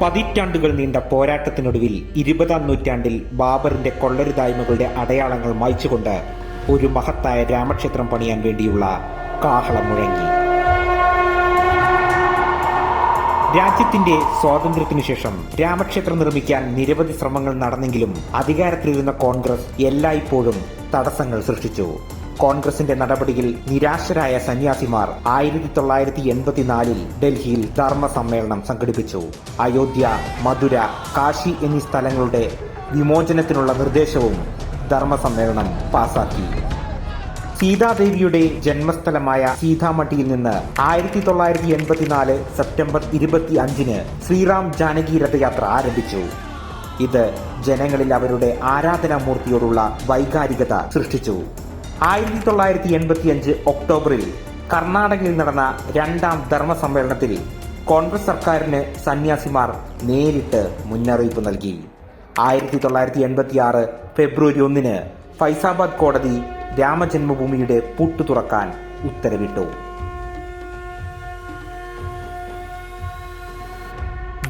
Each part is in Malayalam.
പതിറ്റാണ്ടുകൾ നീണ്ട പോരാട്ടത്തിനൊടുവിൽ ഇരുപതാം നൂറ്റാണ്ടിൽ ബാബറിന്റെ കൊള്ളരുതായ്മകളുടെ അടയാളങ്ങൾ മായ്ച്ചുകൊണ്ട് ഒരു മഹത്തായ രാമക്ഷേത്രം പണിയാൻ വേണ്ടിയുള്ള കാഹളം മുഴങ്ങി. രാജ്യത്തിന്റെ സ്വാതന്ത്ര്യത്തിനു ശേഷം രാമക്ഷേത്രം നിർമ്മിക്കാൻ നിരവധി ശ്രമങ്ങൾ നടന്നെങ്കിലും അധികാരത്തിലിരുന്ന കോൺഗ്രസ് എല്ലായ്പ്പോഴും തടസ്സങ്ങൾ സൃഷ്ടിച്ചു. കോൺഗ്രസിന്റെ നടപടിയിൽ നിരാശരായ സന്യാസിമാർ ആയിരത്തി തൊള്ളായിരത്തി എൺപത്തിനാലിൽ ഡൽഹിയിൽ ധർമ്മ സമ്മേളനം സംഘടിപ്പിച്ചു. അയോധ്യ മധുര കാശി എന്നീ സ്ഥലങ്ങളുടെ വിമോചനത്തിനുള്ള നിർദ്ദേശവും ധർമ്മ സമ്മേളനം പാസാക്കി. സീതാദേവിയുടെ ജന്മസ്ഥലമായ സീതാമഠിയിൽ നിന്ന് ആയിരത്തി തൊള്ളായിരത്തി എൺപത്തിനാല് സെപ്റ്റംബർ ഇരുപത്തി അഞ്ചിന് ശ്രീറാം ജാനകി രഥയാത്ര ആരംഭിച്ചു. ഇത് ജനങ്ങളിൽ അവരുടെ ആരാധനാമൂർത്തിയോടുള്ള വൈകാരികത സൃഷ്ടിച്ചു. ആയിരത്തി തൊള്ളായിരത്തി എൺപത്തിയഞ്ച് ഒക്ടോബറിൽ കർണാടകയിൽ നടന്ന രണ്ടാം ധർമ്മ സമ്മേളനത്തിൽ കോൺഗ്രസ് സർക്കാരിന് സന്യാസിമാർ നേരിട്ട് മുന്നറിയിപ്പ് നൽകി. ആയിരത്തി തൊള്ളായിരത്തി എൺപത്തി ആറ് ഫെബ്രുവരി ഒന്നിന് ഫൈസാബാദ് കോടതി രാമജന്മഭൂമിയുടെ പൂട്ടു തുറക്കാൻ ഉത്തരവിട്ടു.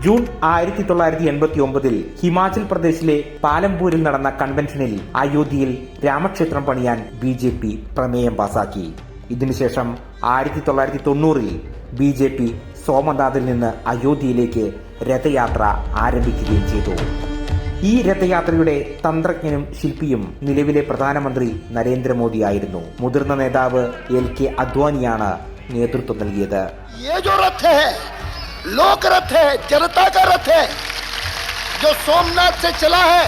ജൂൺ ആയിരത്തി തൊള്ളായിരത്തി എൺപത്തി ഒമ്പതിൽ ഹിമാചൽ പ്രദേശിലെ പാലംപൂരിൽ നടന്ന കൺവെൻഷനിൽ അയോധ്യയിൽ രാമക്ഷേത്രം പണിയാൻ ബി ജെ പി പ്രമേയം പാസാക്കി. ഇതിനുശേഷം ആയിരത്തി തൊള്ളായിരത്തി തൊണ്ണൂറിൽ ബി ജെ പി സോമനാഥിൽ നിന്ന് അയോധ്യയിലേക്ക് രഥയാത്ര ആരംഭിക്കുകയും ചെയ്തു. ഈ രഥയാത്രയുടെ തന്ത്രജ്ഞനും ശില്പിയും നിലവിലെ പ്രധാനമന്ത്രി നരേന്ദ്രമോദിയായിരുന്നു മുതിർന്ന നേതാവ് എൽ കെ അദ്വാനിയാണ് നേതൃത്വം നൽകിയത് ये जो रथ है लोक रथ है जनता का रथ है जो सोमनाथ से चला है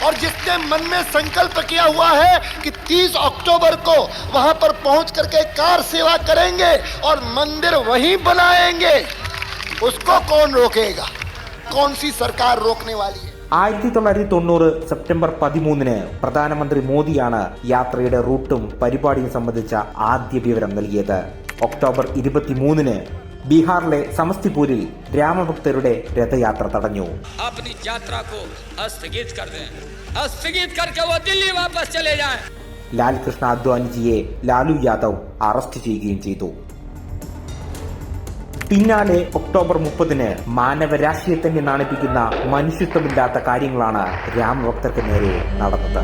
और जिसने मन में संकल्प किया हुआ है कि 30 अक्टूबर को वहां पर पहुंच करके कार सेवा करेंगे और मंदिर वहीं बनाएंगे उसको कौन रोकेगा कौन सी सरकार रोकने वाली है ആയിരത്തി തൊള്ളായിരത്തി തൊണ്ണൂറ് സെപ്റ്റംബർ പതിമൂന്നിന് പ്രധാനമന്ത്രി മോദിയാണ് യാത്രയുടെ റൂട്ടും പരിപാടിയും സംബന്ധിച്ച ആദ്യ വിവരം നൽകിയത്. ഒക്ടോബർ ഇരുപത്തിമൂന്നിന് ബീഹാറിലെ സമസ്തിപൂരിൽ രാമഭക്തരുടെ രഥയാത്ര തടഞ്ഞു. ലാൽകൃഷ്ണ അദ്വാനിജിയെ ലാലു യാദവ് അറസ്റ്റ് ചെയ്യുകയും ചെയ്തു. പിന്നാലെ ഒക്ടോബർ മുപ്പതിന് മാനവരാശിയെ തന്നെ നാണിപ്പിക്കുന്ന മനുഷ്യത്വമില്ലാത്ത കാര്യങ്ങളാണ് രാമഭക്തർക്ക് നേരെ നടന്നത്.